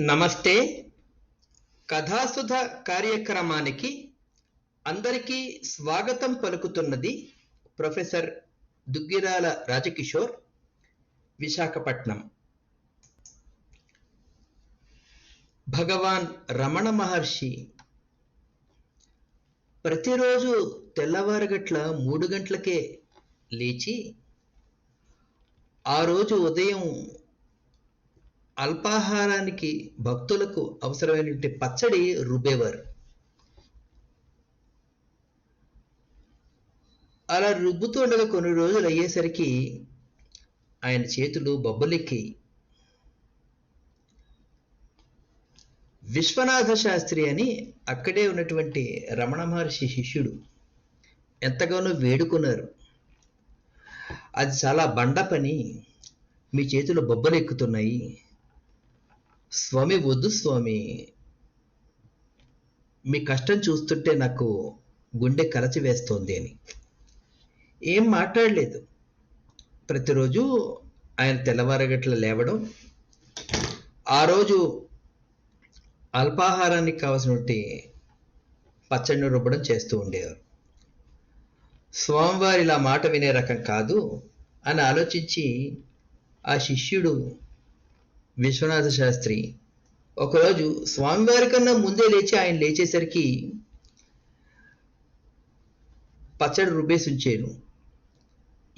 నమస్తే. కథాసుధ కార్యక్రమానికి అందరికీ స్వాగతం పలుకుతున్నది ప్రొఫెసర్ దుగ్గిరాల రాజకిషోర్ విశాఖపట్నం. భగవాన్ రమణ మహర్షి ప్రతిరోజు తెల్లవారుగట్ల మూడు గంటలకే లేచి ఆ రోజు ఉదయం అల్పాహారానికి భక్తులకు అవసరమైనటువంటి పచ్చడి రుబ్బేవారు. అలా రుబ్బుతూ ఉండగా కొన్ని రోజులు అయ్యేసరికి ఆయన చేతులు బొబ్బలెక్కి. విశ్వనాథ శాస్త్రి అని అక్కడే ఉన్నటువంటి రమణ మహర్షి శిష్యుడు ఎంతగానో వేడుకున్నారు. అది చాలా బండ పని మీ చేతులు బొబ్బలు ఎక్కుతున్నాయి స్వామి వద్దు స్వామి. మీ కష్టం చూస్తుంటే నాకు గుండె కలచి వేస్తోంది అని. ఏం మాట్లాడలేదు. ప్రతిరోజు ఆయన తెల్లవారగట్ల లేవడం ఆ రోజు అల్పాహారానికి కావాల్సినటువంటి పచ్చడిని రుబ్బడం చేస్తూ ఉండేవారు. స్వామివారి ఇలా మాట వినే రకం కాదు అని ఆలోచించి ఆ శిష్యుడు విశ్వనాథ శాస్త్రి. ఒకరోజు స్వామివారి కన్నా ముందే లేచి ఆయన లేచేసరికి పచ్చడి రుబ్బేసి ఉంచాను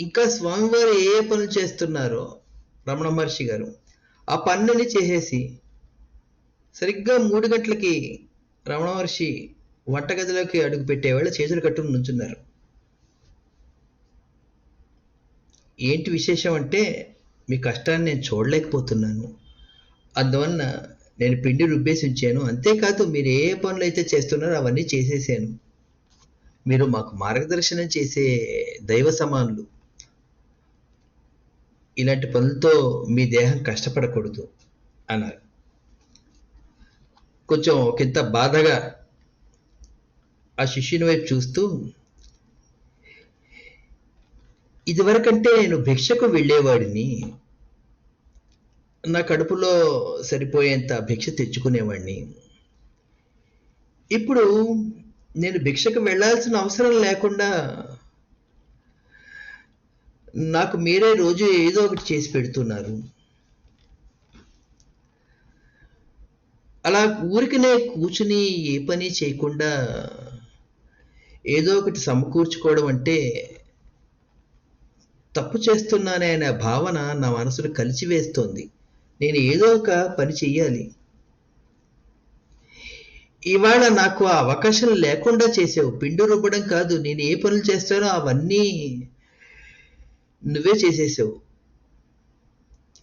ఇంకా స్వామివారు ఏ ఏ పనులు చేస్తున్నారో రమణ మహర్షి గారు ఆ పనులని చేసేసి సరిగ్గా మూడు గంటలకి రమణ మహర్షి వంటగదిలోకి అడుగు పెట్టేవాళ్ళు చేతులు కట్టుకుని నుంచున్నారు. ఏంటి విశేషం అంటే మీ కష్టాన్ని నేను చూడలేకపోతున్నాను. అందువలన నేను పిండి రుబ్బేసి ఉంచాను. అంతేకాదు మీరు ఏ పనులు అయితే చేస్తున్నారో అవన్నీ చేసేసాను. మీరు మాకు మార్గదర్శనం చేసే దైవ సమానులు. ఇలాంటి పనులతో మీ దేహం కష్టపడకూడదు అన్నారు. కొంచెం ఒకంత బాధగా ఆ శిష్యుని వైపు చూస్తూ ఇదివరకంటే నేను భిక్షకు వెళ్ళేవాడిని. నా కడుపులో సరిపోయేంత భిక్ష తెచ్చుకునేవాడిని ఇప్పుడు నేను భిక్షకు వెళ్ళాల్సిన అవసరం లేకుండా నాకు మీరే రోజు ఏదో ఒకటి చేసి పెడుతున్నారు. అలా ఊరికనే కూర్చుని ఏ పని చేయకుండా ఏదో ఒకటి సమకూర్చుకోవడం అంటే తప్పు చేస్తున్నానే అనే భావన నా మనసును కలిచివేస్తోంది నేను ఏదో ఒక పని చెయ్యాలి. ఇవాళ నాకు ఆ అవకాశం లేకుండా చేసావు. పిండి రుబ్బడం కాదు నేను ఏ పనులు చేస్తానో అవన్నీ నువ్వే చేసేసావు.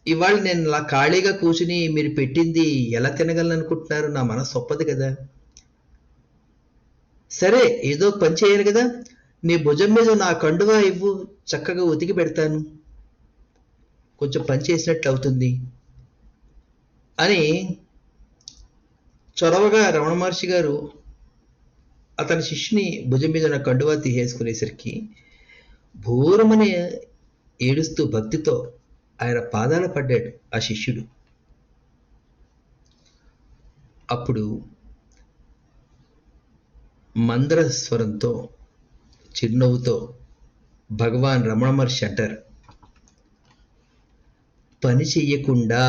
ఇవాళ నేను అలా ఖాళీగా కూర్చుని మీరు పెట్టింది ఎలా తినగలను అనుకుంటున్నారు నా మనసు ఒప్పదు కదా. సరే ఏదో పని చేయాలి కదా. నీ భుజం మీద నా కండువా ఇవ్వు. చక్కగా ఉతికి పెడతాను. కొంచెం పని చేసినట్లు అవుతుంది. అని చొరవగా రమణ మహర్షి గారు అతని శిష్యుని భుజం మీద ఉన్న కండువా తీసేసుకునేసరికి భూరమని ఏడుస్తూ భక్తితో ఆయన పాదాల పడ్డాడు ఆ శిష్యుడు. అప్పుడు మందర స్వరంతో చిరునవ్వుతో భగవాన్ రమణ మహర్షి అంటారు పని చెయ్యకుండా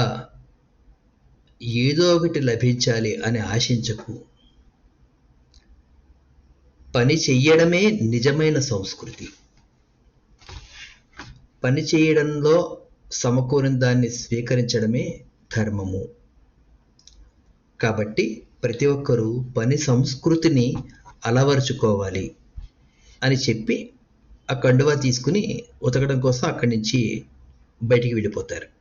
ఏదో ఒకటి లభించాలి అని ఆశించకు. పని చెయ్యడమే నిజమైన సంస్కృతి. పని చేయడంలో సమకూరిన దాన్ని స్వీకరించడమే ధర్మము. కాబట్టి ప్రతి ఒక్కరూ పని సంస్కృతిని అలవరుచుకోవాలి అని చెప్పి ఆ కండువా తీసుకుని ఉతకడం కోసం అక్కడి నుంచి బయటికి వెళ్ళిపోతారు.